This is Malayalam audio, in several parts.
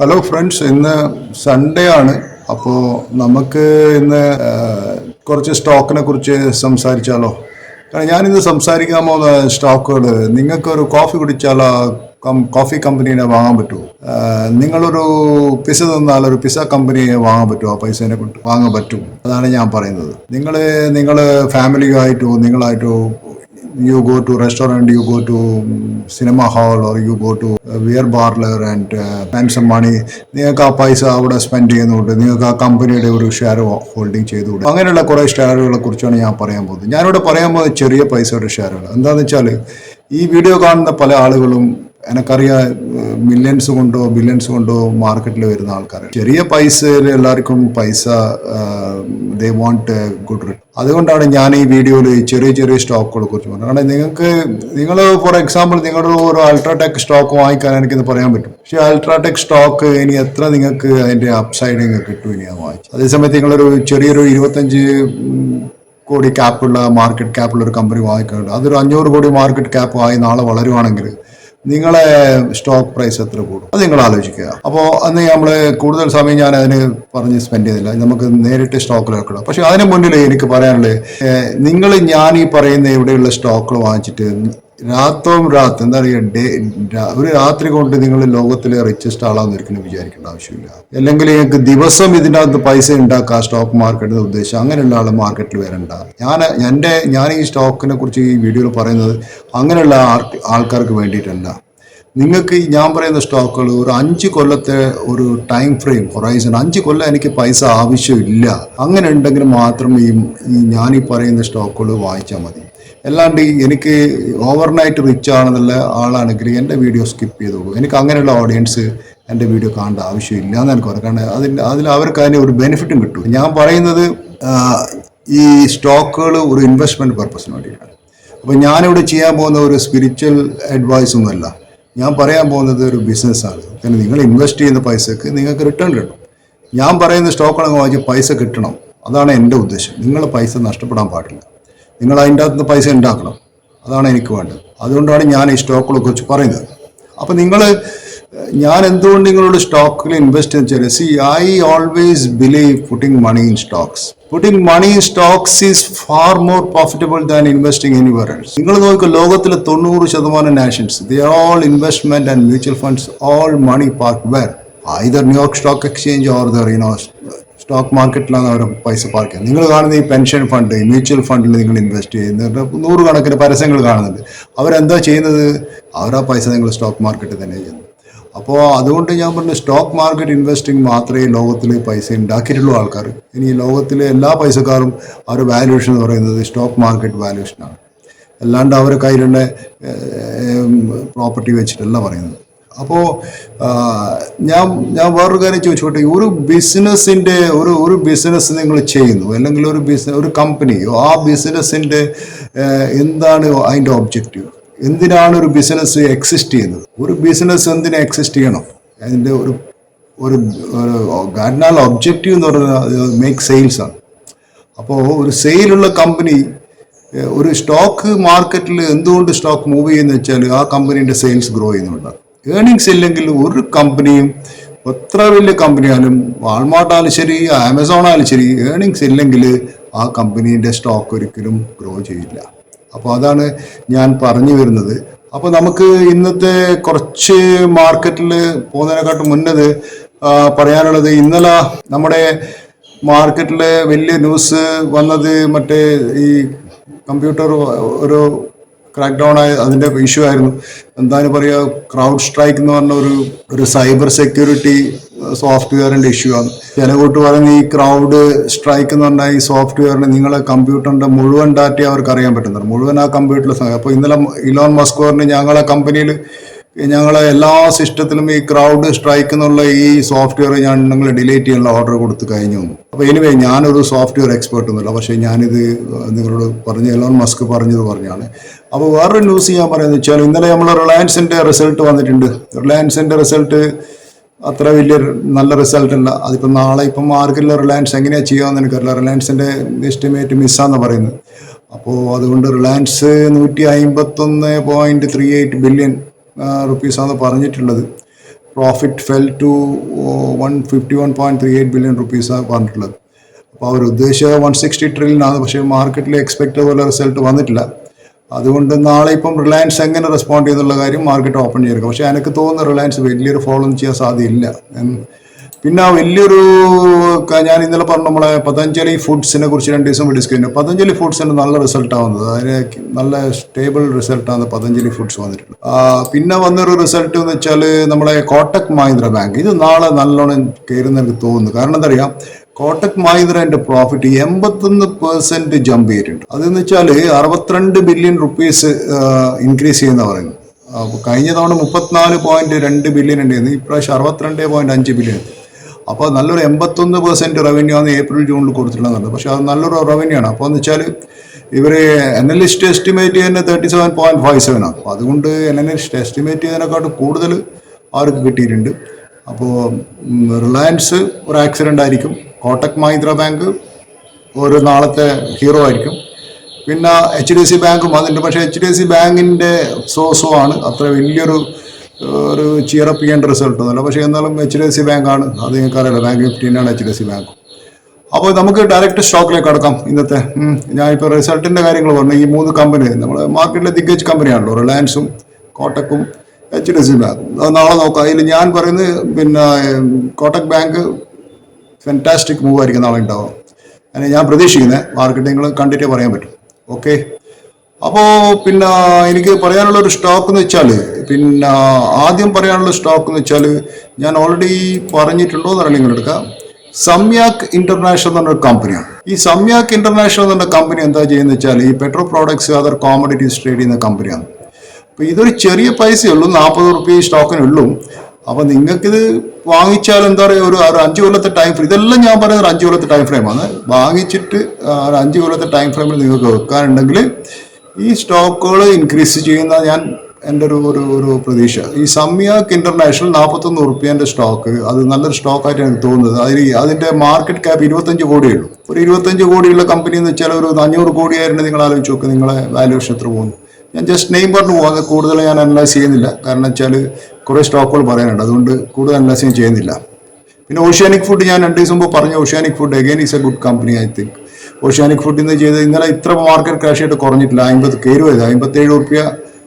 ഹലോ ഫ്രണ്ട്സ് ഇന്ന് സൺഡേ ആണ്. അപ്പോൾ നമുക്ക് ഇന്ന് കുറച്ച് സ്റ്റോക്കിനെ കുറിച്ച് സംസാരിച്ചാലോ? കാരണം ഞാനിന്ന് സംസാരിക്കാൻ പോകുന്ന സ്റ്റോക്കുകൾ നിങ്ങൾക്കൊരു കോഫി കുടിച്ചാലോ? കോഫി കമ്പനീനെ വാങ്ങാൻ പറ്റുമോ? നിങ്ങളൊരു പിസ തന്നാൽ ഒരു പിസ കമ്പനിയെ വാങ്ങാൻ പറ്റുമോ? ആ പൈസേനെ കൊണ്ട് വാങ്ങാൻ പറ്റും അതാണ് ഞാൻ പറയുന്നത്. നിങ്ങൾ നിങ്ങൾ ഫാമിലിയായിട്ടോ നിങ്ങളായിട്ടോ you go to restaurant, you go to um, cinema hall or you go to and uh, spend some money. നിങ്ങൾക്ക് ആ പൈസ അവിടെ സ്പെൻഡ് ചെയ്യുന്നുണ്ട്. നിങ്ങൾക്ക് ആ കമ്പനിയുടെ ഒരു ഷെയർ ഹോൾഡിംഗ് ചെയ്തുകൂടെ? അങ്ങനെയുള്ള കുറേ ഷെയറുകളെ കുറിച്ചാണ് ഞാൻ പറയാൻ പോകുന്നത്. ഞാനിവിടെ പറയാൻ പോകുന്നത് ചെറിയ പൈസയുടെ ഷെയറുകൾ എന്താണെന്ന് വെച്ചാൽ ഈ വീഡിയോ കാണുന്ന പല ആളുകളും എനിക്കറിയാം മില്യൺസ് കൊണ്ടോ ബില്യൺസ് കൊണ്ടോ മാർക്കറ്റിൽ വരുന്ന ആൾക്കാർ ചെറിയ പൈസയിൽ എല്ലാവർക്കും പൈസ ദേ വാണ്ട് ഗുഡ് റിട്ടേൺ അതുകൊണ്ടാണ് ഞാൻ ഈ വീഡിയോയിൽ ചെറിയ ചെറിയ സ്റ്റോക്കുകളെ കുറിച്ച് പറഞ്ഞത്. കാരണം നിങ്ങൾക്ക് നിങ്ങൾ ഫോർ എക്സാമ്പിൾ നിങ്ങളുടെ ഒരു അൾട്രാടെക് സ്റ്റോക്ക് വാങ്ങിക്കാൻ എനിക്കിത് പറയാൻ പറ്റും. പക്ഷേ അൾട്രാടെക് സ്റ്റോക്ക് ഇനി എത്ര നിങ്ങൾക്ക് അതിന്റെ അപ്സൈഡ് നിങ്ങൾക്ക് കിട്ടും ഇനി ഞാൻ വാങ്ങിച്ചു. അതേസമയത്ത് നിങ്ങളൊരു ചെറിയൊരു ഇരുപത്തഞ്ച് കോടി ക്യാപ്പുള്ള മാർക്കറ്റ് ക്യാപ്പുള്ള ഒരു കമ്പനി വാങ്ങിക്കുന്നുണ്ട് അതൊരു അഞ്ഞൂറ് കോടി മാർക്കറ്റ് ക്യാപ്പ് ആയി നാളെ വളരുവാണെങ്കിൽ നിങ്ങളെ സ്റ്റോക്ക് പ്രൈസ് എത്ര കൂടും? അത് നിങ്ങൾ ആലോചിക്കുക. അപ്പോൾ അന്ന് നമ്മൾ കൂടുതൽ സമയം ഞാൻ അതിന് പറഞ്ഞ് സ്പെൻഡ് ചെയ്തില്ല. നമുക്ക് നേരിട്ട് സ്റ്റോക്കിൽ വെക്കണം. പക്ഷെ അതിന് മുന്നിൽ എനിക്ക് പറയാനുള്ളത് നിങ്ങൾ ഞാൻ ഈ പറയുന്ന ഇവിടെയുള്ള സ്റ്റോക്കുകൾ വാങ്ങിച്ചിട്ട് രാത്രവും രാത്രി എന്താ പറയുക ഡേ ഒരു രാത്രി കൊണ്ട് നിങ്ങൾ ലോകത്തിലെ റിച്ചസ്റ്റ് ആളാന്ന് ഒരിക്കലും വിചാരിക്കേണ്ട ആവശ്യമില്ല. അല്ലെങ്കിൽ നിങ്ങൾക്ക് ദിവസം ഇതിന്റെ അകത്ത് പൈസ ഉണ്ടാക്കുക സ്റ്റോക്ക് മാർക്കറ്റിന്റെ ഉദ്ദേശം അങ്ങനെയുള്ള ആൾ മാർക്കറ്റിൽ വരണ്ട. ഞാൻ എന്റെ ഞാൻ ഈ സ്റ്റോക്കിനെ കുറിച്ച് ഈ വീഡിയോയിൽ പറയുന്നത് അങ്ങനെയുള്ള ആൾക്ക് ആൾക്കാർക്ക് വേണ്ടിയിട്ടല്ല. നിങ്ങൾക്ക് ഞാൻ പറയുന്ന സ്റ്റോക്കുകൾ ഒരു അഞ്ച് കൊല്ലത്തെ ഒരു ടൈം ഫ്രെയിം ഹൊറൈസൺ അഞ്ച് കൊല്ലം എനിക്ക് പൈസ ആവശ്യമില്ല. അങ്ങനെ ഉണ്ടെങ്കിൽ മാത്രം ഈ ഞാൻ ഈ പറയുന്ന സ്റ്റോക്കുകൾ വാങ്ങിച്ചാൽ മതി. അല്ലാണ്ട് എനിക്ക് ഓവർനൈറ്റ് റിച്ച് ആണെന്നുള്ള ആളാണെങ്കിൽ എന്റെ വീഡിയോ സ്കിപ്പ് ചെയ്തോളൂ എനിക്ക് അങ്ങനെയുള്ള ഓഡിയൻസ് എന്റെ വീഡിയോ കാണേണ്ട ആവശ്യമില്ല എന്ന് എനിക്ക് പറയാം കാരണം അതിന്റെ അതിൽ അവർക്ക് അതിന് ഒരു ബെനിഫിറ്റും കിട്ടും. ഞാൻ പറയുന്നത് ഈ സ്റ്റോക്കുകൾ ഒരു ഇൻവെസ്റ്റ്മെന്റ് പർപ്പസിന് വേണ്ടിയിട്ടാണ് അപ്പോൾ ഞാനിവിടെ ചെയ്യാൻ പോകുന്ന ഒരു സ്പിരിച്വൽ അഡ്വൈസ് ഒന്നുമല്ല. ഞാൻ പറയാൻ പോകുന്നത് ഒരു ബിസിനസ്സാണ് കാരണം നിങ്ങൾ ഇൻവെസ്റ്റ് ചെയ്യുന്ന പൈസക്ക് നിങ്ങൾക്ക് റിട്ടേൺ കിട്ടും. ഞാൻ പറയുന്ന സ്റ്റോക്കുകളൊക്കെ വാങ്ങിച്ച് പൈസ കിട്ടണം. അതാണ് എന്റെ ഉദ്ദേശം. നിങ്ങൾ പൈസ നഷ്ടപ്പെടാൻ പാടില്ല. നിങ്ങൾ അതിന്റെ അകത്ത് നിന്ന് പൈസ ഉണ്ടാക്കണം. അതാണ് എനിക്ക് വേണ്ടത്. അതുകൊണ്ടാണ് ഞാൻ ഈ സ്റ്റോക്കുകളെ കുറിച്ച് പറയുന്നത്. അപ്പോൾ നിങ്ങൾ ഞാൻ എന്തുകൊണ്ട് നിങ്ങളോട് സ്റ്റോക്കിൽ ഇൻവെസ്റ്റ് വെച്ചാൽ see I always believe putting money in Stokes putting money in stocks is far more profitable than investing anywhere else നിങ്ങൾ നോക്കുക ലോകത്തിലെ തൊണ്ണൂറ് ശതമാനം nations the all investment and mutual funds all money park where either New York stock exchange or there you know stock മാർക്കറ്റിലാണ് അവർ പൈസ പാർക്ക് ചെയ്യുന്നത്. നിങ്ങൾ കാണുന്ന ഈ പെൻഷൻ ഫണ്ട് മ്യൂച്വൽ ഫണ്ടിൽ നിങ്ങൾ ഇൻവെസ്റ്റ് ചെയ്യുന്നുണ്ട് നൂറുകണക്കിന് പരസ്യങ്ങൾ കാണുന്നുണ്ട്. അവരെന്താ ചെയ്യുന്നത്? അവരാ പൈസ നിങ്ങൾ സ്റ്റോക്ക് മാർക്കറ്റിൽ തന്നെ ചെയ്യുന്നു അപ്പോൾ അതുകൊണ്ട് ഞാൻ പറഞ്ഞു സ്റ്റോക്ക് മാർക്കറ്റ് ഇൻവെസ്റ്റിംഗ് മാത്രമേ ലോകത്തിൽ പൈസ ഉണ്ടാക്കിയിട്ടുള്ളൂ ആൾക്കാർ. ഇനി ലോകത്തിലെ എല്ലാ പൈസക്കാരും അവർ വാല്യൂഷൻ എന്ന് പറയുന്നത് സ്റ്റോക്ക് മാർക്കറ്റ് വാല്യൂഷനാണ് അല്ലാണ്ട് അവരുടെ കയ്യിലുള്ള പ്രോപ്പർട്ടി വെച്ചിട്ടല്ല പറയുന്നത്. അപ്പോൾ ഞാൻ ഞാൻ വേറൊരു കാര്യം ചോദിച്ചോട്ടെ? ഒരു ബിസിനസ്സിന്റെ ഒരു ഒരു ബിസിനസ് നിങ്ങൾ ചെയ്യുന്നു. അല്ലെങ്കിൽ ഒരു ബിസിനസ് ഒരു കമ്പനിയോ ആ ബിസിനസ്സിന്റെ എന്താണ് അതിന്റെ ഒബ്ജക്റ്റീവ് എന്തിനാണ് ഒരു ബിസിനസ് എക്സിസ്റ്റ് ചെയ്യുന്നത്? ഒരു ബിസിനസ് എന്തിനാ എക്സിസ്റ്റ് ചെയ്യണം? അതിന്റെ ഒരു ഒരു ഗാഡ്നാൽ ഒബ്ജക്റ്റീവ് എന്ന് പറയുന്നത് മേക്ക് സെയിൽസ് ആണ്. അപ്പോൾ ഒരു സെയിലുള്ള കമ്പനി ഒരു സ്റ്റോക്ക് മാർക്കറ്റിൽ എന്തുകൊണ്ട് സ്റ്റോക്ക് മൂവ് ചെയ്യുന്ന വെച്ചാൽ ആ കമ്പനീന്റെ സെയിൽസ് ഗ്രോ ചെയ്യുന്നുണ്ട്. ഏണിങ്സ് ഇല്ലെങ്കിൽ ഒരു കമ്പനിയും എത്ര വലിയ കമ്പനിയാലും വാൾമാർട്ടായാലും ശരി ആമസോൺ ആയാലും ശരി ഏണിങ്സ് ഇല്ലെങ്കിൽ ആ കമ്പനീന്റെ സ്റ്റോക്ക് ഒരിക്കലും ഗ്രോ ചെയ്യില്ല. അപ്പോൾ അതാണ് ഞാൻ പറഞ്ഞു വരുന്നത്. അപ്പോൾ നമുക്ക് ഇന്നത്തെ കുറച്ച് മാർക്കറ്റിൽ പോകുന്നതിനെക്കാട്ടും മുന്നത് പറയാനുള്ളത് ഇന്നലെ നമ്മുടെ മാർക്കറ്റിൽ വലിയ ന്യൂസ് വന്നത് മറ്റേ ഈ കമ്പ്യൂട്ടർ ഒരു ക്രാക്ക് ഡൗൺ ആയ അതിന്റെ ഇഷ്യൂ ആയിരുന്നു. എന്താണ് പറയുക ക്രൗഡ് സ്ട്രൈക്ക് എന്ന് പറഞ്ഞ ഒരു ഒരു സൈബർ സെക്യൂരിറ്റി സോഫ്റ്റ്വെയറിന്റെ ഇഷ്യൂ ആണ്. ചില കൂട്ട് പറയുന്ന ഈ ക്രൗഡ് സ്ട്രൈക്ക് എന്ന് പറഞ്ഞാൽ ഈ സോഫ്റ്റ്വെയറിന് നിങ്ങളെ കമ്പ്യൂട്ടറിന്റെ മുഴുവൻ ഡാറ്റ അവർക്ക് അറിയാൻ പറ്റുന്നുണ്ട്. മുഴുവൻ ആ കമ്പ്യൂട്ടറിൽ അപ്പോൾ ഇന്നലെ ഇലോൺ മസ്ക് പറഞ്ഞ് ഞങ്ങളെ കമ്പനിയിൽ ഞങ്ങളെ എല്ലാ സിസ്റ്റത്തിലും ഈ ക്രൗഡ് സ്ട്രൈക്ക് എന്നുള്ള ഈ സോഫ്റ്റ്വെയർ ഞാൻ നിങ്ങൾ ഡിലീറ്റ് ചെയ്യാനുള്ള ഓർഡർ കൊടുത്ത് കഴിഞ്ഞു. അപ്പോൾ എനിവേ ഞാനൊരു സോഫ്റ്റ്വെയർ എക്സ്പേർട്ട് ഒന്നുമില്ല. പക്ഷേ ഞാനിത് നിങ്ങളോട് പറഞ്ഞ് എലോൺ മസ്ക് പറഞ്ഞത് പറഞ്ഞാണ്. അപ്പോൾ വേറൊരു ന്യൂസ് ഞാൻ പറയുന്നത് വെച്ചാൽ ഇന്നലെ നമ്മൾ റിലയൻസിന്റെ റിസൾട്ട് വന്നിട്ടുണ്ട്. റിലയൻസിന്റെ റിസൾട്ട് അത്ര വലിയ നല്ല റിസൾട്ട് അല്ല. അതിപ്പോൾ നാളെ ഇപ്പം മാർക്കറ്റിൽ റിലയൻസ് എങ്ങനെയാണ് ചെയ്യാമെന്ന് എനിക്കറിയില്ല. റിലയൻസിന്റെ എസ്റ്റിമേറ്റ് മിസ്സാന്ന് പറയുന്നത്. അപ്പോൾ അതുകൊണ്ട് റിലയൻസ് നൂറ്റി അമ്പത്തൊന്ന് പോയിന്റ് ത്രീ എയ്റ്റ് ബില്യൺ റുപ്പീസാണ് പറഞ്ഞിട്ടുള്ളത്. Profit fell to one fifty one point three eight billion റുപ്പീസാണ് പറഞ്ഞിട്ടുള്ളത്. അപ്പോൾ അവർ ഉദ്ദേശിച്ച വൺ സിക്സ്റ്റി ട്രില്യൺ ആണ്. പക്ഷേ മാർക്കറ്റിൽ എക്സ്പെക്ട് പോലെ റിസൾട്ട് വന്നിട്ടില്ല. അതുകൊണ്ട് നാളെ ഇപ്പം റിലയൻസ് എങ്ങനെ റെസ്പോണ്ട് ചെയ്യുന്നുള്ള കാര്യം മാർക്കറ്റ് ഓപ്പൺ ചെയ്തിരിക്കും പക്ഷേ എനിക്ക് തോന്നുന്നു റിലയൻസ് വലിയൊരു ഫോളോ ചെയ്യാൻ സാധ്യതയില്ല. പിന്നെ ആ വലിയൊരു ഞാൻ ഇന്നലെ പറഞ്ഞു നമ്മളെ പതഞ്ജലി ഫുഡ്സിനെ കുറിച്ച് രണ്ട് ദിവസം ഡിസ്കസ് ചെയ്യുന്നു പതഞ്ജലി ഫുഡ്സിന് നല്ല റിസൾട്ടാണ് വന്നത്. അതിന് നല്ല സ്റ്റേബിൾ റിസൾട്ടാണ് പതഞ്ജലി ഫുഡ്സ് വന്നിട്ടുള്ളത്. പിന്നെ വന്നൊരു റിസൾട്ട് എന്ന് വെച്ചാൽ നമ്മളെ കോട്ടക് മഹീന്ദ്ര ബാങ്ക്. ഇത് നാളെ നല്ലോണം കയറുന്ന എനിക്ക് തോന്നുന്നു. കാരണം എന്താ അറിയാം? കോട്ടക് മഹീന്ദ്രന്റെ പ്രോഫിറ്റ് എൺപത്തൊന്ന് പെർസെന്റ് ജമ്പ് ചെയ്തിട്ടുണ്ട്. അതെന്ന് വെച്ചാൽ അറുപത്തിരണ്ട് ബില്യൺ റുപ്പീസ് ഇൻക്രീസ് ചെയ്യുന്ന പറയുന്നു. അപ്പോൾ കഴിഞ്ഞ തവണ മുപ്പത്തിനാല് പോയിന്റ് രണ്ട് ബില്യൺ ഉണ്ടായിരുന്നു. ഇപ്രാവശ്യം അറുപത്തിരണ്ട് പോയിന്റ് അഞ്ച് ബില്യൺ അപ്പോൾ നല്ലൊരു എൺപത്തൊന്ന് പെർസെന്റ് റവന്യൂ ആണ് ഏപ്രിൽ ജൂണിൽ കൊടുത്തിട്ടുള്ളത് പക്ഷെ അത് നല്ലൊരു റവന്യൂ ആണ്. അപ്പോൾ എന്ന് വെച്ചാൽ ഇവർ അനലിസ്റ്റ് എസ്റ്റിമേറ്റ് ചെയ്യുന്ന thirty seven point five seven ആണ്. അപ്പോൾ അതുകൊണ്ട് അനലിസ്റ്റ് എസ്റ്റിമേറ്റ് ചെയ്തതിനെക്കാട്ടും കൂടുതൽ അവർക്ക് കിട്ടിയിട്ടുണ്ട്? അപ്പോൾ റിലയൻസ് ഒരു ആക്സിഡന്റ് ആയിരിക്കും. കോട്ടക് മഹീന്ദ്ര ബാങ്ക് ഒരു നാളത്തെ ഹീറോ ആയിരിക്കും. പിന്നെ എച്ച് ഡി എഫ് സി ബാങ്കും അതുണ്ട് പക്ഷേ എച്ച് ഡി എഫ് സി ബാങ്കിന്റെ സോസോ ആണ്. അത്ര വലിയൊരു ഒരു ചിയറപ്പ് ചെയ്യേണ്ട റിസൾട്ട് ഒന്നുമില്ല. പക്ഷേ എന്നാലും എച്ച് ഡി എഫ് സി ബാങ്കാണ്. അത് നിങ്ങൾക്കറിയാലോ bank ഫിഫ്റ്റീനാണ് H D F C bank. അപ്പോൾ നമുക്ക് ഡയറക്റ്റ് സ്റ്റോക്കിലേക്ക് കടക്കാം ഇന്നത്തെ. ഞാനിപ്പോൾ റിസൾട്ടിന്റെ കാര്യങ്ങൾ പറഞ്ഞു. ഈ മൂന്ന് കമ്പനി നമ്മൾ മാർക്കറ്റിലെ ദിഗ്ഗജ് കമ്പനിയാണല്ലോ റിലയൻസും കോട്ടക്കും എച്ച് ഡി എഫ് സി ബാങ്കും. നാളെ നോക്കാം. അതിൽ ഞാൻ പറയുന്നത് പിന്നെ കോട്ടക് ബാങ്ക് ഫെന്റാസ്റ്റിക് മൂവ് ആയിരിക്കും നാളെ ഉണ്ടാവും അങ്ങനെ ഞാൻ പ്രതീക്ഷിക്കുന്നത് മാർക്കറ്റ് നിങ്ങൾ കണ്ടിട്ടേ പറയാൻ പറ്റും. ഓക്കെ അപ്പോൾ പിന്നെ എനിക്ക് പറയാനുള്ള ഒരു സ്റ്റോക്ക് എന്ന് വെച്ചാൽ പിന്നെ ആദ്യം പറയാനുള്ള സ്റ്റോക്ക് എന്ന് വെച്ചാൽ ഞാൻ ഓൾറെഡി പറഞ്ഞിട്ടുണ്ടോ എന്നറിയില്ല നിങ്ങളെടുക്കാം. സമ്യാക് ഇന്റർനാഷണൽ എന്ന് പറഞ്ഞൊരു കമ്പനിയാണ് ഈ സമ്യാക് ഇന്റർനാഷണൽ എന്ന് പറഞ്ഞ കമ്പനി എന്താ ചെയ്യുന്നത് വെച്ചാൽ ഈ petro products other commodities trade ചെയ്യുന്ന കമ്പനിയാണ് അപ്പോൾ ഇതൊരു ചെറിയ പൈസയേ ഉള്ളൂ നാൽപ്പത് റുപ്യ സ്റ്റോക്കിനുള്ളൂ അപ്പൊ നിങ്ങൾക്കിത് വാങ്ങിച്ചാൽ എന്താ പറയുക ഒരു അഞ്ച് കൊല്ലത്തെ ടൈം ഫ്രെയിം ഇതെല്ലാം ഞാൻ പറയുന്നത് അഞ്ച് കൊല്ലത്തെ ടൈം ഫ്രെയിമാണ് വാങ്ങിച്ചിട്ട് ഒരു അഞ്ച് കൊല്ലത്തെ ടൈം ഫ്രെയിമിൽ നിങ്ങൾക്ക് വെക്കാനുണ്ടെങ്കിൽ ഈ സ്റ്റോക്കുകൾ ഇൻക്രീസ് ചെയ്യുന്ന ഞാൻ എന്റെ ഒരു ഒരു ഒരു പ്രതീക്ഷ. ഈ സമ്യാക്ക് ഇന്റർനാഷണൽ നാൽപ്പത്തൊന്ന് റുപ്യേന്റെ സ്റ്റോക്ക് അത് നല്ലൊരു സ്റ്റോക്കായിട്ട് എനിക്ക് തോന്നുന്നത്. അതിൽ അതിന്റെ മാർക്കറ്റ് ക്യാപ്പ് ഇരുപത്തഞ്ച് കോടിയേ ഉള്ളൂ. ഒരു ഇരുപത്തഞ്ച് കോടിയുള്ള കമ്പനി എന്ന് വെച്ചാൽ ഒരു അഞ്ഞൂറ് കോടിയായിരുന്നു നിങ്ങൾ ആലോചിച്ച് നോക്ക് നിങ്ങളെ വാല്യൂഷൻ എത്ര പോകുന്നു. ഞാൻ ജസ്റ്റ് നെയിം പറഞ്ഞു പോകാം അത് കൂടുതൽ ഞാൻ അനലൈസ് ചെയ്യുന്നില്ല. കാരണം വെച്ചാൽ കുറേ സ്റ്റോക്കുകൾ പറയാനുണ്ട്. അതുകൊണ്ട് കൂടുതൽ അനലൈസ് ഞാൻ ചെയ്യുന്നില്ല. പിന്നെ ഓഷ്യാനിക് ഫുഡ് ഞാൻ രണ്ട് ദിവസം മുമ്പ് പറഞ്ഞു oceanic food again is a good company I think oceanic food ഇന്ന് ചെയ്ത് ഇന്നലെ ഇത്ര മാർക്കറ്റ് ക്രാഷ് ആയിട്ട് കുറഞ്ഞിട്ടില്ല. അമ്പത് കയറുമായത് അമ്പത്തേഴ് റുപ്യ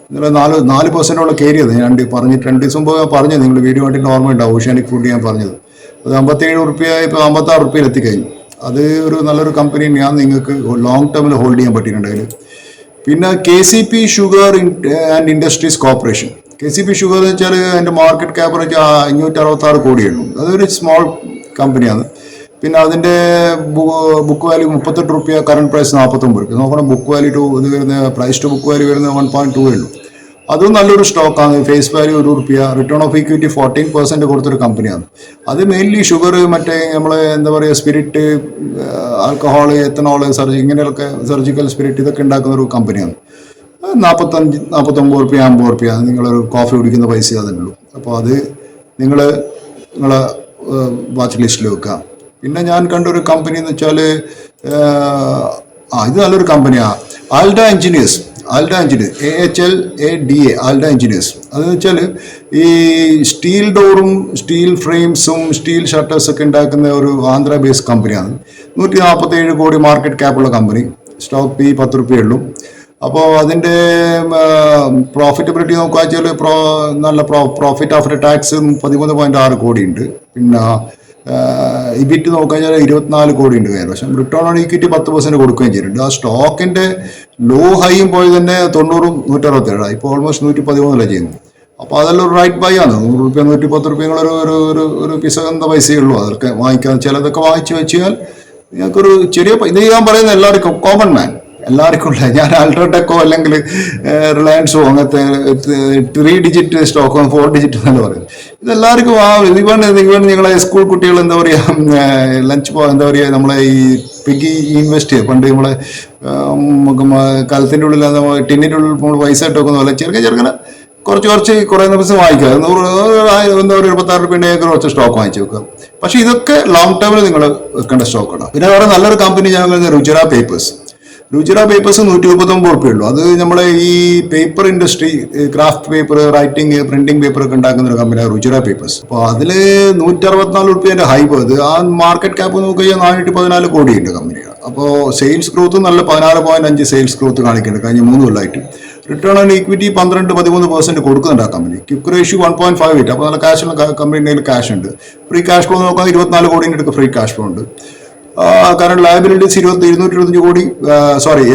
ഇന്നലെ നാല് നാല് പെർസെന്റോളം കയറിയത് ഞാൻ രണ്ട് പറഞ്ഞിട്ട് രണ്ട് ദിവസം മുമ്പ് ഞാൻ പറഞ്ഞത് നിങ്ങൾ വീഡിയോ കണ്ടിട്ട് ഓർമ്മ ഉണ്ടാവും ഓഷ്യാനിക് ഫുഡ് ഞാൻ പറഞ്ഞത്. അത് അമ്പത്തേഴ് റുപ്യ ഇപ്പോൾ അമ്പത്താറ് റുപ്യയിൽ എത്തിക്കഴിഞ്ഞു. അത് ഒരു നല്ലൊരു കമ്പനി ഞാൻ നിങ്ങൾക്ക് ലോങ് ടേമിൽ ഹോൾഡ് ചെയ്യാൻ പറ്റിയിട്ടുണ്ടെങ്കിൽ പിന്നെ K C P sugar and industries corporation K C P sugar എന്ന് വെച്ചാൽ അതിന്റെ മാർക്കറ്റ് ക്യാപ് എന്ന് വെച്ചാൽ അഞ്ഞൂറ്റി അറുപത്തി ആറ് കോടിയുള്ളൂ. അതൊരു സ്മോൾ കമ്പനിയാണ് പിന്നെ അതിന്റെ ബുക്ക് വാല്യൂ മുപ്പത്തെട്ട് റുപ്യ കറണ്ട് പ്രൈസ് നാൽപ്പത്തൊമ്പത് റുപ്യ. നോക്കണം ബുക്ക് വാല്യൂ ടു ഇത് വരുന്ന പ്രൈസ് ടു ബുക്ക് വാല്യൂ വരുന്ന വൺ പോയിന്റ് ടു ഉള്ളൂ. അതും നല്ലൊരു സ്റ്റോക്കാണ് ഫേസ് വാല്യൂ ഒരു rupee return of equity fourteen percent കൊടുത്തൊരു കമ്പനിയാണ് അത് മെയിൻലി ഷുഗർ മറ്റേ നമ്മൾ എന്താ പറയുക സ്പിരിറ്റ് ആൽക്കഹോൾ എത്തനോൾ സർജി ഇങ്ങനെയൊക്കെ സർജിക്കൽ സ്പിരിറ്റ് ഇതൊക്കെ ഉണ്ടാക്കുന്ന ഒരു കമ്പനിയാണ് നാൽപ്പത്തഞ്ച് നാൽപ്പത്തൊമ്പത് റുപ്യ അമ്പത് റുപ്യ നിങ്ങളൊരു കോഫി കുടിക്കുന്ന പൈസ അതിനുള്ളൂ അപ്പോൾ അത് നിങ്ങൾ നിങ്ങളെ വാച്ച് ലിസ്റ്റിൽ വെക്കുക പിന്നെ ഞാൻ കണ്ട ഒരു കമ്പനി എന്ന് വെച്ചാൽ ആ ഇത് നല്ലൊരു കമ്പനിയാണ് Ahlada engineers Ahlada engineer A H L A D A Ahlada engineers അതെന്ന് വെച്ചാൽ ഈ സ്റ്റീൽ ഡോറും സ്റ്റീൽ ഫ്രെയിംസും സ്റ്റീൽ ഷട്ടേഴ്സ് ഒക്കെ ഉണ്ടാക്കുന്ന ഒരു ആന്ധ്ര ബേസ് കമ്പനിയാണ് നൂറ്റി നാൽപ്പത്തേഴ് കോടി മാർക്കറ്റ് ക്യാപ്പുള്ള കമ്പനി സ്റ്റോക്ക് പി പത്ത് റുപ്യേ ഉള്ളൂ. അപ്പോൾ അതിന്റെ പ്രോഫിറ്റബിലിറ്റി നോക്കുക വെച്ചാൽ പ്രോ നല്ല പ്രോ പ്രോഫിറ്റ് ആഫ്റ്റർ ടാക്സ് പതിമൂന്ന് പോയിന്റ് ആറ് കോടി ഉണ്ട് പിന്നെ ഇബിറ്റ് നോക്കുക കഴിഞ്ഞാൽ ഇരുപത്തിനാല് കോടി ഉണ്ട് പക്ഷേ റിട്ടേൺ ഓൺ ഇക്വിറ്റി പത്ത് പെർസെന്റ് കൊടുക്കുകയും ചെയ്തിട്ടുണ്ട്. ആ സ്റ്റോക്കിന്റെ ലോ ഹൈയും പോയി തന്നെ തൊണ്ണൂറും നൂറ്ററുപത്തേഴാണ് ഇപ്പോൾ ഓൾമോസ്റ്റ് നൂറ്റി പതിമൂന്നിലാണ് ചെയ്യുന്നു അപ്പോൾ അതെല്ലാം ഒരു റൈറ്റ് ബൈ ആണ്. നൂറ് റുപ്യ നൂറ്റി പത്ത് റുപ്യ ഒരു ഒരു ഒരു പിസകന്ത പൈസയേ ഉള്ളൂ. അതൊക്കെ വാങ്ങിക്കാൻ ചിലതൊക്കെ വാങ്ങിച്ചു വെച്ചാൽ നിങ്ങൾക്കൊരു ചെറിയ ഇത് ഞാൻ പറയുന്ന എല്ലാവർക്കും കോമൺ മാൻ എല്ലാവർക്കും ഉള്ള ഞാൻ അൾട്രോടെക്കോ അല്ലെങ്കിൽ റിലയൻസോ അങ്ങനത്തെ ത്രീ ഡിജിറ്റ് സ്റ്റോക്കോ ഫോർ ഡിജിറ്റ് എന്നല്ല പറയുന്നത് ഇതെല്ലാവർക്കും ആ ഇവൺ ഇവൺ നിങ്ങളെ സ്കൂൾ കുട്ടികൾ എന്താ പറയുക ലഞ്ച് പോ എന്താ പറയുക നമ്മളെ ഈ പിഗി ഇൻവെസ്റ്റ് ചെയ്യുക പണ്ട് നമ്മളെ കലത്തിന്റെ ഉള്ളിൽ ടിന്നിന്റെ ഉള്ളിൽ നമ്മൾ പൈസ ഇട്ട് വെക്കുന്ന പോലെ ചെറുക്കൻ ചെറുക്കനെ കുറച്ച് കുറച്ച് കുറേ ദിവസം വാങ്ങിക്കുക നൂറ് എന്താ പറയുക ഇരുപത്താറ് രൂപയുടെ കുറച്ച് സ്റ്റോക്ക് വാങ്ങിച്ചു വെക്കുക പക്ഷേ ഇതൊക്കെ ലോങ് ടേമിൽ നിങ്ങൾ വെക്കേണ്ട സ്റ്റോക്കാണ് പിന്നെ വേറെ നല്ലൊരു കമ്പനി ഞാൻ രുചിറ പേപ്പേഴ്സ് രുചിറ പേപ്പേഴ്സ് നൂറ്റി മുപ്പത്തൊമ്പത് റുപ്യ ഉള്ളൂ. അത് നമ്മളെ ഈ paper industry kraft paper writing printing paper ഒക്കെ ഉണ്ടാക്കുന്ന ഒരു കമ്പനിയാണ് രുചിറ പേപ്പേഴ്സ് അപ്പോൾ അതിൽ നൂറ്റി അറുപത്തിനാല് റുപ്യന്റെ ഹൈപ്പ് അത് ആ മാർക്കറ്റ് ക്യാപ്പ് നോക്കി കഴിഞ്ഞാൽ നാനൂറ്റി പതിനാല് കോടിയുണ്ട് കമ്പനിയാണ് അപ്പോൾ സെയിൽസ് ഗ്രോത്ത് നല്ല പതിനാറ് പോയിന്റ് അഞ്ച് സെയിൽസ് ഗ്രോത്ത് കാണിക്കുന്നുണ്ട്. കഴിഞ്ഞ മൂന്ന് കൊല്ലമായിട്ട് റിട്ടേൺ ഓൺ ഇക്വിറ്റി പന്ത്രണ്ട് പതിമൂന്ന് പെർസെന്റ് കൊടുക്കുന്നുണ്ട് ആ company quick ratio one point five eight അപ്പോൾ നല്ല ക്യാഷ് കമ്പനി ഉണ്ടെങ്കിൽ ക്യാഷ് ഉണ്ട്. ഫ്രീ ക്യാഷ് ഫ്ലോ നോക്കാൻ ഇരുപത്തിനാല് കോടിന്റെ ഫ്രീ ക്യാഷ് ഫ്ലോ ഉണ്ട്. കറണ്ട് ലയബിലിറ്റീസ് ഇരുപത്തി ഇരുന്നൂറ്റി ഇരുപത്തഞ്ച് കോടി സോറി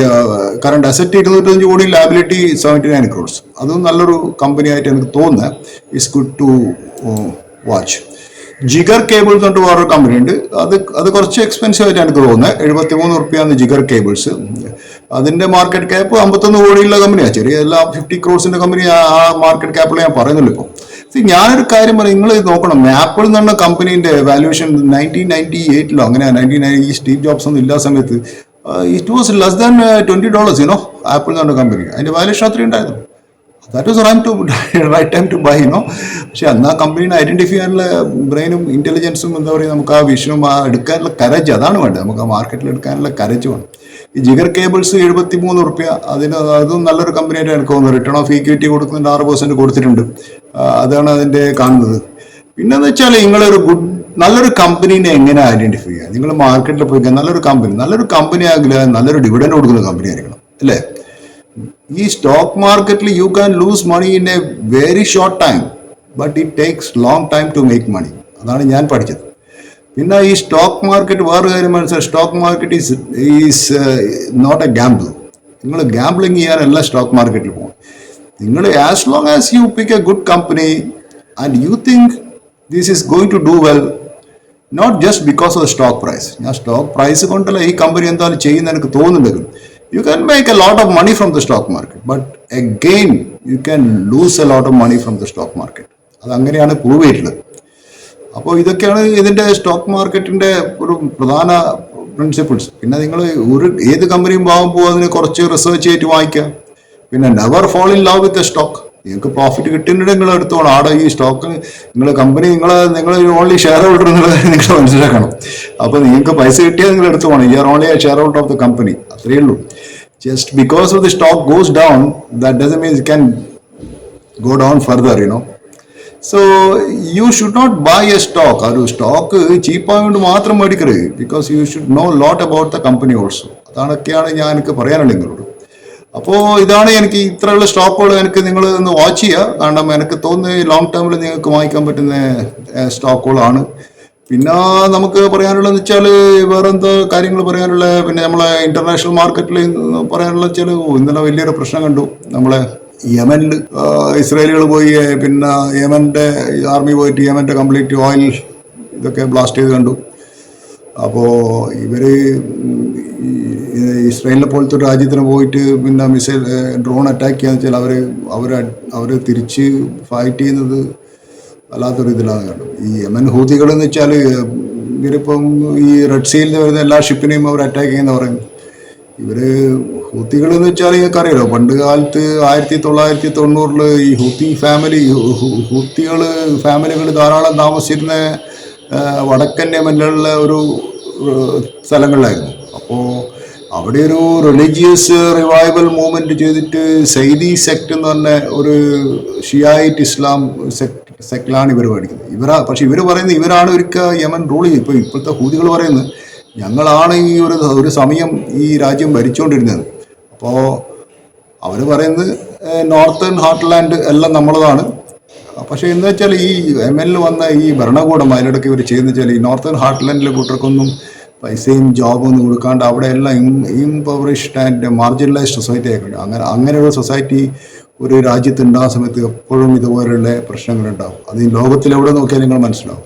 കറണ്ട് അസറ്റ് ഇരുന്നൂറ്റഞ്ച് കോടി ലയബിലിറ്റി സെവന്റി നയൻ ക്രോഡ്സ് അതും നല്ലൊരു കമ്പനി ആയിട്ട് എനിക്ക് തോന്നുന്നത് it's good to watch Jigar cables പറഞ്ഞിട്ട് വേറൊരു കമ്പനി ഉണ്ട്. അത് അത് കുറച്ച് എക്സ്പെൻസീവ് ആയിട്ട് എനിക്ക് തോന്നുന്നത് എഴുപത്തി മൂന്ന് റുപ്യാണ് ജിഗർ കേബിൾസ് അതിന്റെ മാർക്കറ്റ് ക്യാപ്പ് അമ്പത്തൊന്ന് കോടിയുള്ള കമ്പനിയാണ് ചെറിയ എല്ലാ ഫിഫ്റ്റി ക്രോഡ്സിന്റെ കമ്പനി ആ മാർക്കറ്റ് ക്യാപ്പിൽ ഞാൻ പറയുന്നുള്ളൂ ഇപ്പോൾ ഞാനൊരു കാര്യം പറയും. നിങ്ങൾ നോക്കണം. ആപ്പിൾ എന്ന് പറഞ്ഞ കമ്പനീന്റെ വാല്യൂഷൻ നയന്റീൻ നയന്റി എയ്റ്റിലോ അങ്ങനെ നയന്റീൻ ഈ സ്റ്റീവ് ജോബ്സ് ഒന്നും ഇല്ലാത്ത സമയത്ത് it was less than twenty dollars you know Apple എന്ന് പറഞ്ഞ കമ്പനി അതിന്റെ വാല്യൂഷൻ അത്രയും ഉണ്ടായിരുന്നു. That was right to right time to buy no പക്ഷെ അന്ന് ആ കമ്പനീനെ ഐഡന്റിഫൈ ചെയ്യാനുള്ള ബ്രെയിനും ഇന്റലിജൻസും എന്താ പറയുക നമുക്ക് ആ വിഷനും ആ എടുക്കാനുള്ള കരജ് അതാണ് വേണ്ടത്. നമുക്ക് ആ മാർക്കറ്റിൽ എടുക്കാനുള്ള കരജ് വേണം ജിഗർ കേബിൾസ് എഴുപത്തി മൂന്ന് റുപ്യ അതിന് അതും നല്ലൊരു കമ്പനിയായിട്ട് എനിക്ക് തോന്നുന്നു റിട്ടേൺ ഓഫ് ഇക്വിറ്റി കൊടുക്കുന്നുണ്ട് ആറ് പെർസെന്റ് കൊടുത്തിട്ടുണ്ട്. അതാണ് അതിന്റെ കാണുന്നത്. പിന്നെന്ന് വെച്ചാൽ നിങ്ങളൊരു ഗുഡ് നല്ലൊരു കമ്പനീനെ എങ്ങനെ ഐഡന്റിഫൈ ചെയ്യുക നിങ്ങൾ മാർക്കറ്റിൽ പോയി നല്ലൊരു കമ്പനി നല്ലൊരു കമ്പനി ആകില്ല നല്ലൊരു ഡിവിഡൻഡ് കൊടുക്കുന്ന കമ്പനി ആയിരിക്കണം അല്ലേ? ഈ സ്റ്റോക്ക് മാർക്കറ്റിൽ you can lose money in a very short time but it takes long time to make money അതാണ് ഞാൻ പഠിച്ചത്. പിന്നെ ഈ സ്റ്റോക്ക് മാർക്കറ്റ് വേറെ കാര്യം മനസ്സിലായി stock market is is not a gamble നിങ്ങൾ ഗാംബ്ലിങ് ചെയ്യാനല്ല സ്റ്റോക്ക് മാർക്കറ്റിൽ പോകും നിങ്ങൾ as long as you pick a good company and you think this is going to do well not just because of stock price ഞാൻ സ്റ്റോക്ക് പ്രൈസ് കൊണ്ടല്ല ഈ കമ്പനി എന്തായാലും ചെയ്യുന്ന എനിക്ക് തോന്നുന്നുണ്ടെങ്കിലും you can make a lot of money from the stock market but again you can lose a lot of money from the stock market അത് അങ്ങനെയാണ് പ്രൂവ് ചെയ്തിട്ടുള്ളത്. അപ്പോൾ ഇതൊക്കെയാണ് ഇതിന്റെ സ്റ്റോക്ക് മാർക്കറ്റിന്റെ ഒരു പ്രധാന പ്രിൻസിപ്പിൾസ് പിന്നെ നിങ്ങൾ ഒരു ഏത് കമ്പനിയും വാങ്ങുമ്പോൾ അതിന് കുറച്ച് റിസർച്ച് ചെയ്തിട്ട് വാങ്ങിക്കുക പിന്നെ never fall in love with a stock നിങ്ങൾക്ക് പ്രോഫിറ്റ് കിട്ടുന്നുണ്ട് നിങ്ങൾ എടുത്തോളാം ആടെ ഈ സ്റ്റോക്ക് നിങ്ങൾ കമ്പനി നിങ്ങൾ നിങ്ങൾ ഓൺലി ഷെയർ ഹോൾഡർ എന്നുള്ളത് നിങ്ങൾ മനസ്സിലാക്കണം. അപ്പോൾ നിങ്ങൾക്ക് പൈസ കിട്ടിയാൽ നിങ്ങൾ എടുത്തു പോകണം you are only shareholder of the company അത്രയേ ഉള്ളൂ. Just because of the stock goes down that doesn't means can go down further you know so you should not buy a stock ഒരു സ്റ്റോക്ക് ചീപ്പായതുകൊണ്ട് മാത്രം മേടിക്കരുത് because you should know lot about the company also അതാണൊക്കെയാണ് ഞാൻ എനിക്ക് പറയാനുള്ളത് നിങ്ങളോട് അപ്പോൾ ഇതാണ് എനിക്ക് ഇത്രയുള്ള സ്റ്റോക്കുകൾ എനിക്ക് നിങ്ങൾ ഒന്ന് വാച്ച് ചെയ്യുക കാരണം എനിക്ക് തോന്നുന്നത് ലോങ് ടേമിൽ നിങ്ങൾക്ക് വാങ്ങിക്കാൻ പറ്റുന്ന സ്റ്റോക്കുകളാണ് പിന്നെ നമുക്ക് പറയാനുള്ളതെന്ന് വെച്ചാൽ വേറെ എന്താ കാര്യങ്ങൾ പറയാനുള്ള പിന്നെ നമ്മളെ ഇന്റർനാഷണൽ മാർക്കറ്റിൽ പറയാനുള്ള വെച്ചാൽ ഇന്നലെ വലിയൊരു പ്രശ്നം കണ്ടു നമ്മളെ യമനിൽ ഇസ്രയേലുകൾ പോയി പിന്നെ യമന്റെ ആർമി പോയിട്ട് യമന്റെ കംപ്ലീറ്റ് ഓയിൽ ഇതൊക്കെ ബ്ലാസ്റ്റ് ചെയ്ത് കണ്ടു. അപ്പോൾ ഇവർ ഇസ്രായേലിനെ പോലത്തെ ഒരു രാജ്യത്തിന് പോയിട്ട് പിന്നെ മിസൈൽ ഡ്രോൺ അറ്റാക്ക് ചെയ്യാന്ന് വെച്ചാൽ അവർ അവർ അവർ തിരിച്ച് ഫൈറ്റ് ചെയ്യുന്നത് വല്ലാത്തൊരു ഇതിലാണ് കണ്ടു ഈ യമൻ ഹൂതികൾ എന്ന് വെച്ചാൽ ഇവരിപ്പം ഈ റെഡ് സീലിൽ വരുന്ന എല്ലാ ഷിപ്പിനെയും അവർ അറ്റാക്ക് ചെയ്യുന്ന പറയും ഇവർ ഹൂത്തികൾ എന്ന് വെച്ചാൽ നിങ്ങൾക്ക് അറിയാലോ. പണ്ട് കാലത്ത് ആയിരത്തി തൊള്ളായിരത്തി തൊണ്ണൂറിൽ ഈ ഹൂത്തി ഫാമിലി ഹൂത്തികൾ ഫാമിലികൾ ധാരാളം താമസിച്ചിരുന്ന വടക്കൻ യമനിലുള്ള ഒരു സ്ഥലങ്ങളിലായിരുന്നു. അപ്പോൾ അവിടെ ഒരു റിലീജിയസ് റിവൈവൽ മൂവ്മെന്റ് ചെയ്തിട്ട് സൈദി സെക്ട് എന്ന് പറഞ്ഞ ഒരു ഷിയായിറ്റ് ഇസ്ലാം സെക്ട് സെക്ടിലാണ് ഇവർ പഠിക്കുന്നത്. ഇവരാ പക്ഷെ ഇവർ പറയുന്നത് ഇവരാണ് ഒരിക്കൽ യമൻ റൂൾ ചെയ്യുന്നത് ഇപ്പോൾ ഇപ്പോഴത്തെ ഹൂതികൾ പറയുന്നത് ഞങ്ങളാണ് ഈ ഒരു ഒരു സമയം ഈ രാജ്യം ഭരിച്ചുകൊണ്ടിരുന്നത് അപ്പോൾ അവർ പറയുന്നത് നോർത്തേൺ ഹാർട്ട്ലാൻഡ് എല്ലാം നമ്മളതാണ്. പക്ഷേ എന്ന് വെച്ചാൽ ഈ എം എൽ വന്ന ഈ ഭരണകൂടം അതിനിടയ്ക്ക് ഇവർ ചെയ്യുന്ന വെച്ചാൽ ഈ നോർത്തേൺ ഹാർട്ട്ലാൻഡിലെ കൂട്ടർക്കൊന്നും പൈസയും ജോബും ഒന്നും കൊടുക്കാണ്ട് അവിടെ എല്ലാം ഇംപവറിഷ്ഡ് ആൻഡ് മാർജിനലൈസ്ഡ് സൊസൈറ്റി ആയിക്കൊണ്ട് അങ്ങനെ അങ്ങനെയുള്ള സൊസൈറ്റി ഒരു രാജ്യത്ത് ഉണ്ടാകുന്ന സമയത്ത് എപ്പോഴും ഇതുപോലെയുള്ള പ്രശ്നങ്ങളുണ്ടാവും. അത് ഈ ലോകത്തിലെവിടെ നോക്കിയാൽ നിങ്ങൾ മനസ്സിലാവും.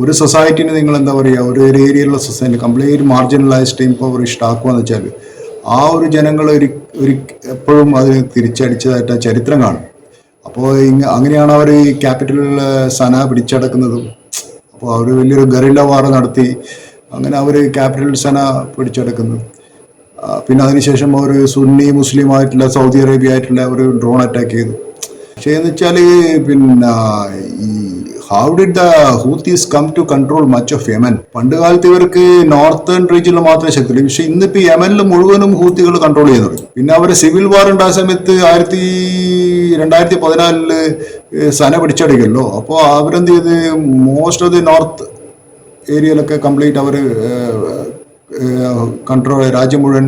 ഒരു സൊസൈറ്റിന് നിങ്ങൾ എന്താ പറയുക ഒരു ഏരിയയിലുള്ള സൊസൈറ്റി കംപ്ലീറ്റ് മാർജിനലൈസ്ഡ് ഇഷ്ടാക്കുക എന്ന് വെച്ചാൽ ആ ഒരു ജനങ്ങൾ ഒരു ഒരു എപ്പോഴും അതിന് തിരിച്ചടിച്ചതായിട്ട് ചരിത്രം കാണും. അപ്പോൾ അങ്ങനെയാണ് അവർ ഈ ക്യാപിറ്റൽ സന പിടിച്ചടക്കുന്നതും. അപ്പോൾ അവർ വലിയൊരു ഗറില്ല വാർ നടത്തി അങ്ങനെ അവർ ക്യാപിറ്റൽ സന പിടിച്ചെടുക്കുന്നു. പിന്നെ അതിനുശേഷം അവർ സുന്നി മുസ്ലിം ആയിട്ടുള്ള സൗദി അറേബ്യ ആയിട്ടുള്ള ഒരു ഡ്രോൺ അറ്റാക്ക് ചെയ്തു. പക്ഷേ എന്ന് വെച്ചാൽ പിന്നെ ഈ how did the Houthis come to control much of Yemen പണ്ട് കാലത്ത് ഇവർക്ക് നോർത്തേൺ റീജിയനിൽ മാത്രമേ ശക്തിയുള്ളൂ. പക്ഷെ ഇന്നിപ്പോ യമനിൽ മുഴുവനും ഹൂത്തികൾ കൺട്രോൾ ചെയ്യാൻ തുടങ്ങി. പിന്നെ അവരെ സിവിൽ വാർ ഉണ്ടായ സമയത്ത് ആയിരത്തി രണ്ടായിരത്തി പതിനാലിൽ സന പിടിച്ചടിക്കല്ലോ അപ്പോൾ അവരെന്ത് ചെയ്ത്? മോസ്റ്റ് ഓഫ് ദി നോർത്ത് ഏരിയയിലൊക്കെ കംപ്ലീറ്റ് അവർ കൺട്രോൾ രാജ്യം മുഴുവൻ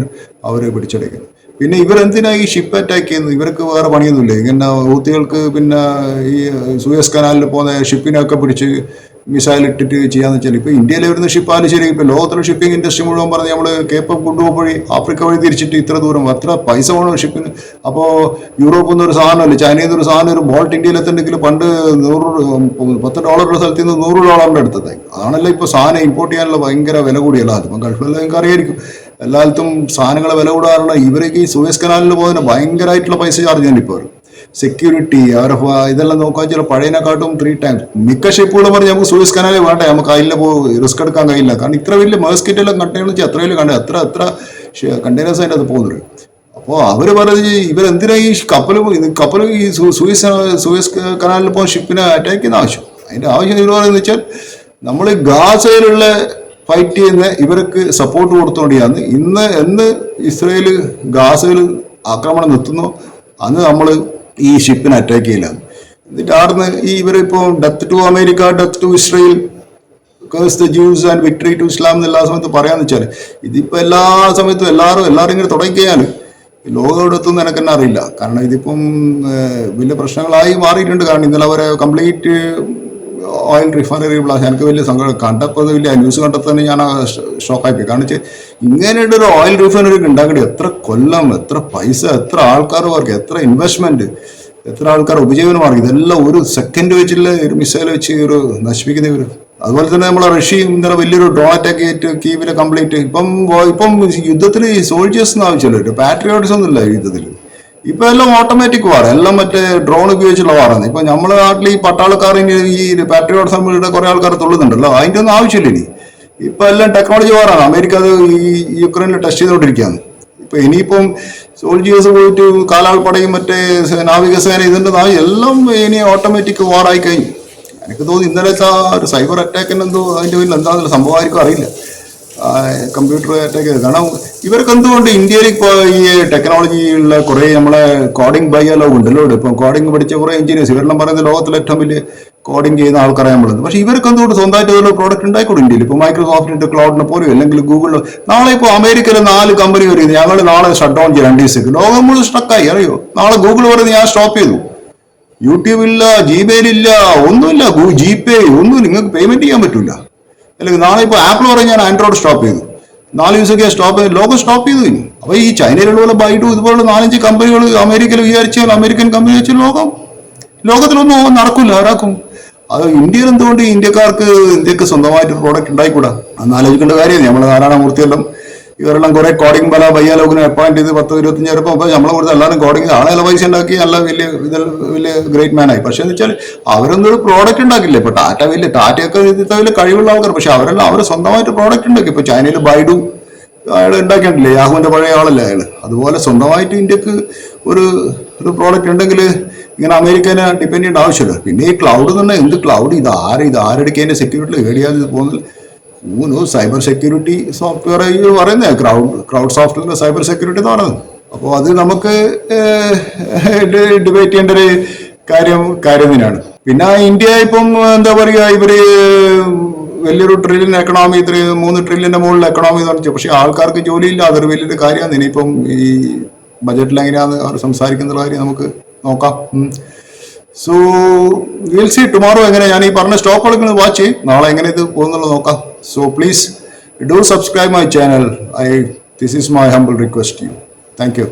അവർ പിടിച്ചെടുക്കുന്നു പിന്നെ ഇവരെന്തിനാ ഈ ഷിപ്പ് അറ്റാക്ക് ചെയ്യുന്നത്? ഇവർക്ക് വേറെ പണിയൊന്നുമില്ലേ? ഇങ്ങനെ ഊത്തികൾക്ക് പിന്നെ ഈ സൂയസ് കനാലിൽ പോകുന്ന ഷിപ്പിനൊക്കെ പിടിച്ച് മിസൈൽ ഇട്ടിട്ട് ചെയ്യാന്ന് വെച്ചാൽ ഇപ്പോൾ ഇന്ത്യയിലെ വരുന്ന ഷിപ്പാലും ശരി ഇപ്പോൾ ലോകത്തിലെ ഷിപ്പിംഗ് ഇൻഡസ്ട്രി മുഴുവൻ പറഞ്ഞ് നമ്മൾ കേപ്പ് കൊണ്ടുപോയി ആഫ്രിക്ക വഴി തിരിച്ചിട്ട് ഇത്ര ദൂരം അത്ര പൈസ വേണം ഷിപ്പിന് അപ്പോ യൂറോപ്പിൽ നിന്ന് ഒരു സാധനമല്ല ചൈനയിൽ നിന്ന് ഒരു സാധനം ഒരു ബോൾട്ട് ഇന്ത്യയിൽ എത്തണ്ടെങ്കിൽ പണ്ട് നൂറ് പത്ത് ഡോളറുടെ സ്ഥലത്ത് നിന്ന് നൂറ് ഡോളറിന്റെ അടുത്തത് അതാണല്ലോ ഇപ്പോൾ സാധനം ഇമ്പോർട്ട് ചെയ്യാനുള്ള ഭയങ്കര വില കൂടിയല്ല. അതിപ്പം ഗൾഫിലെല്ലാം നിങ്ങൾക്ക് അറിയായിരിക്കും. എല്ലായിടത്തും സാധനങ്ങൾ വില കൂടാറുള്ള ഇവർക്ക് ഈ സൂയസ് കനാലിൽ പോകുന്ന ഭയങ്കരമായിട്ടുള്ള പൈസ ചാർജ് ചെയ്യുന്നുണ്ട് ഇപ്പോൾ സെക്യൂരിറ്റി അവരെ ഇതെല്ലാം നോക്കാൻ ചില പഴയതിനെക്കാട്ടും ത്രീ ടൈംസ് മിക്ക ഷിപ്പുകളും പറഞ്ഞ് നമുക്ക് സൂയസ് കനാലിൽ വേണ്ട? നമുക്ക് അതിൽ പോ റിസ്ക് എടുക്കാൻ കഴിയില്ല. കാരണം ഇത്ര വലിയ മേസ്കിറ്റെല്ലാം കണ്ടെയ്നർ വെച്ചാൽ അത്ര വലിയ കണ്ട അത്ര അത്ര കണ്ടെയ്നേഴ്സ് അതിന്റെ അത് പോകുന്നത് അപ്പോൾ അവർ പറഞ്ഞ് ഇവരെന്തിനാ ഈ കപ്പൽ കപ്പൽ ഈ സൂയസ് സൂയസ് കനാലിൽ പോകുന്ന ഷിപ്പിനെ അറ്റാക്ക് ചെയ്യുന്ന ആവശ്യം. അതിന്റെ ആവശ്യം ഇവർ പറയുന്നത് വെച്ചാൽ നമ്മൾ ഗാസയിലുള്ള ഫൈറ്റ് ചെയ്യുന്ന ഇവർക്ക് സപ്പോർട്ട് കൊടുത്തുകൊണ്ടിയാണ് ഇന്ന് എന്ന് ഇസ്രയേൽ ഗാസയിൽ ആക്രമണം നിർത്തുന്നു? അന്ന് നമ്മൾ ഈ ഷിപ്പിനെ അറ്റാക്ക് ചെയ്യില്ല. എന്നിട്ട് ആർന്ന് ഈ ഇവരിപ്പോൾ death to America death to Israel curse the Jews and victory to Islam എന്ന് എല്ലാ സമയത്ത് പറയാന്ന് വെച്ചാൽ ഇതിപ്പോൾ എല്ലാ സമയത്തും എല്ലാവരും എല്ലാവരും ഇങ്ങനെ തുടങ്ങിക്കഴിഞ്ഞാൽ ലോകം എവിടെ എനിക്ക് തന്നെ അറിയില്ല. കാരണം ഇതിപ്പം വലിയ പ്രശ്നങ്ങളായി മാറിയിട്ടുണ്ട്. കാരണം ഇന്നലെ അവരെ കംപ്ലീറ്റ് ഓയിൽ റിഫൈനറി ബ്ലാസ്റ്റ് എനിക്ക് വലിയ സങ്കടം. കണ്ടപ്പോൾ വലിയ ന്യൂസ് കണ്ടപ്പോൾ തന്നെ ഞാൻ ഷോക്കായി പോയി കാരണം വെച്ചാൽ ഇങ്ങനെയുള്ള ഒരു ഓയിൽ റിഫൈനറി ഉണ്ടാക്കേണ്ടി എത്ര കൊല്ലം എത്ര പൈസ എത്ര ആൾക്കാർ വർക്ക് എത്ര ഇൻവെസ്റ്റ്മെന്റ് എത്ര ആൾക്കാർ ഉപജീവനമാർഗം ഇതെല്ലാം ഒരു സെക്കൻഡ് വെച്ചുള്ള ഒരു മിസൈൽ വെച്ച് ഒരു നശിപ്പിക്കുന്ന ഒരു അതുപോലെ തന്നെ നമ്മളെ റഷ്യയും ഇന്നലെ വലിയൊരു ഡ്രോൺ അറ്റാക്ക് ഏറ്റ് കീവിലെ കംപ്ലീറ്റ് ഇപ്പം ഇപ്പം യുദ്ധത്തിൽ സോൾജിയേഴ്സ് ഒന്നും ആവശ്യമില്ല. പാട്രിയോട്സ് ഒന്നും ഇല്ല യുദ്ധത്തിൽ ഇപ്പൊ എല്ലാം ഓട്ടോമാറ്റിക് വാർ എല്ലാം മറ്റേ ഡ്രോൺ ഉപയോഗിച്ചുള്ള വാറാണ് ഇപ്പൊ നമ്മുടെ നാട്ടിൽ ഈ പട്ടാളക്കാർ ഈ പാട്രിയോട്ട് സമ്മിയുടെ കുറെ ആൾക്കാർ തുള്ളുന്നുണ്ടല്ലോ. അതിന്റെ ഒന്നും ആവശ്യമില്ല ഇനി. ഇപ്പൊ എല്ലാം ടെക്നോളജി വാറാണ് അമേരിക്ക അത് ഈ യുക്രൈനിൽ ടെസ്റ്റ് ചെയ്തുകൊണ്ടിരിക്കുകയാണ്. ഇപ്പൊ ഇനിയിപ്പം സോൾജിയേഴ്സ് പോയിട്ട് കാലാൾപ്പടയും മറ്റേ നാവികസേന ഇതിന്റെ എല്ലാം ഇനി ഓട്ടോമാറ്റിക് വാറായി കഴിഞ്ഞു. എനിക്ക് തോന്നുന്നു ഇന്നലെ ഒരു സൈബർ അറ്റാക്കിന് എന്തോ അതിന്റെ പിന്നിൽ എന്താണെന്നുള്ള സംഭവമായിരിക്കും അറിയില്ല. കമ്പ്യൂട്ടർ അറ്റാക്ക് കാരണം ഇവർക്ക് എന്തുകൊണ്ട് ഇന്ത്യയിൽ ഇപ്പോൾ ഈ ടെക്നോളജിയുള്ള കുറേ നമ്മളെ കോഡിംഗ് ബയോലോഗ് ഉണ്ടല്ലോ ഇപ്പം കോഡിംഗ് പഠിച്ച കുറേ എഞ്ചിനീയേഴ്സ് ഇവരെല്ലാം പറയുന്നത് ലോകത്തിലെ ഏറ്റവും വലിയ കോഡിംഗ് ചെയ്യുന്ന ആൾക്കാരെ നമ്മളുണ്ട് പക്ഷേ ഇവർക്ക് എന്തുകൊണ്ട് സ്വന്തമായിട്ട് ഒരു പ്രോഡക്റ്റ് ഉണ്ടായിക്കൂടും ഇന്ത്യയിൽ? ഇപ്പോൾ മൈക്രോസോഫ്റ്റിന്റെ ക്ലൗഡിനെ പോലും അല്ലെങ്കിൽ ഗൂഗിളിലോ നാളെ ഇപ്പോൾ അമേരിക്കയിലെ നാല് കമ്പനി വരുന്നത് ഞങ്ങൾ നാളെ ഷട്ട് ഡൗൺ ചെയ്യും. രണ്ട് ലോകം മുഴുവൻ സ്ട്രക്കായി അറിയോ? നാളെ ഗൂഗിൾ പറയുന്നത് ഞാൻ സ്റ്റോപ്പ് ചെയ്തു. യൂട്യൂബില്ല ജിമെയിലില്ല ഒന്നുമില്ല. ജി പേ ഒന്നും നിങ്ങൾക്ക് പേയ്മെന്റ് ചെയ്യാൻ പറ്റില്ല അല്ലെങ്കിൽ നാളെ ഇപ്പോൾ ആപ്പിൾ പറയും ഞാൻ ആൻഡ്രോയിഡ് സ്റ്റോപ്പ് ചെയ്തു. നാല് ദിവസമൊക്കെ സ്റ്റോപ്പ് ചെയ്തു ലോകം സ്റ്റോപ്പ് ചെയ്തു ഇനി. അപ്പോൾ ഈ ചൈനയിലുള്ള പോലെ ബൈഡു ഇതുപോലുള്ള നാലഞ്ച് കമ്പനികൾ അമേരിക്കയിൽ വിചാരിച്ചാൽ അമേരിക്കൻ കമ്പനി വെച്ച് ലോകം ലോകത്തിലൊന്നും നടക്കില്ല ആരാക്കും? അത് ഇന്ത്യയിൽ എന്തുകൊണ്ട് ഇന്ത്യക്കാർക്ക് ഇന്ത്യയ്ക്ക് സ്വന്തമായിട്ട് പ്രോഡക്റ്റ് ഉണ്ടായിക്കൂടാ? അന്ന് ആലോചിക്കേണ്ട കാര്യമാണ്. നമ്മൾ നാരായണമൂർത്തിയെല്ലാം ഇവരെല്ലാം കുറെ കോഡിംഗ് പല ബയ്യാലോകിനെ അപ്പോയിന്റ് ചെയ്ത് പത്ത് ഇരുപത്തഞ്ച് പേരപ്പം അപ്പോൾ നമ്മളെ കൊടുത്ത് എല്ലാവരും കോഡിംഗ് ആളെ പൈസ ഉണ്ടാക്കി നല്ല വലിയ ഇതിൽ വലിയ ഗ്രേറ്റ് മാൻ ആയി. പക്ഷേ എന്ന് വെച്ചാൽ അവരൊന്നും ഒരു പ്രോഡക്റ്റ് ഉണ്ടാക്കില്ല ഇപ്പൊ ടാറ്റ വലിയ ടാറ്റയൊക്കെ വലിയ കഴിവുള്ള ആൾക്കാർ പക്ഷെ അവരെല്ലാം അവർ സ്വന്തമായിട്ട് പ്രോഡക്റ്റ് ഉണ്ടാക്കി. ഇപ്പൊ ചൈനയിൽ ബൈഡു അയാൾ ഉണ്ടാക്കിയിട്ടില്ലേ? യാഹുവിന്റെ പഴയ ആളല്ലേ അയാൾ അതുപോലെ സ്വന്തമായിട്ട് ഇന്ത്യയ്ക്ക് ഒരു ഒരു പ്രോഡക്റ്റ് ഉണ്ടെങ്കിൽ ഇങ്ങനെ അമേരിക്കനെ ഡിപ്പെൻഡ് ചെയ്യേണ്ട ആവശ്യമില്ല. പിന്നെ ഈ ക്ലൗഡ് തന്നെ എന്ത് ക്ലൗഡ് ഇത് ആര് ഇത് ആരെടുക്കേണ്ട സെക്യൂരിറ്റി ഏടിയാതെ പോകുന്നത്? ഊനോ സൈബർ സെക്യൂരിറ്റി സോഫ്റ്റ്വെയർ ഈ പറയുന്നത് crowd crowd software cyber security എന്ന് പറയുന്നത്. അപ്പോൾ അത് നമുക്ക് ഡിബേറ്റ് ചെയ്യേണ്ട ഒരു കാര്യം കാര്യം തന്നെയാണ്. പിന്നെ ഇന്ത്യ ഇപ്പം എന്താ പറയുക ഇവർ വലിയൊരു ട്രില്യൺ എക്കണോമി ഇത്ര മൂന്ന് ട്രില്യന്റെ മുകളിൽ എക്കണോമി എന്ന് പറഞ്ഞു പക്ഷേ ആൾക്കാർക്ക് ജോലിയില്ല അതൊരു വലിയൊരു കാര്യമാണ്. ഇനിയിപ്പം ഈ ബജറ്റിൽ എങ്ങനെയാണ് അവർ സംസാരിക്കുന്ന കാര്യം നമുക്ക് നോക്കാം. സോ വിൽ സി ടുമോറോ എങ്ങനെ ഞാൻ ഈ പറഞ്ഞ സ്റ്റോക്കുകൾ നിങ്ങൾ വാച്ച് ചെയ്യും. നാളെ എങ്ങനെ ഇത് പോകുന്നുള്ളത് നോക്കാം. So please do subscribe my channel I this is my humble request you thank you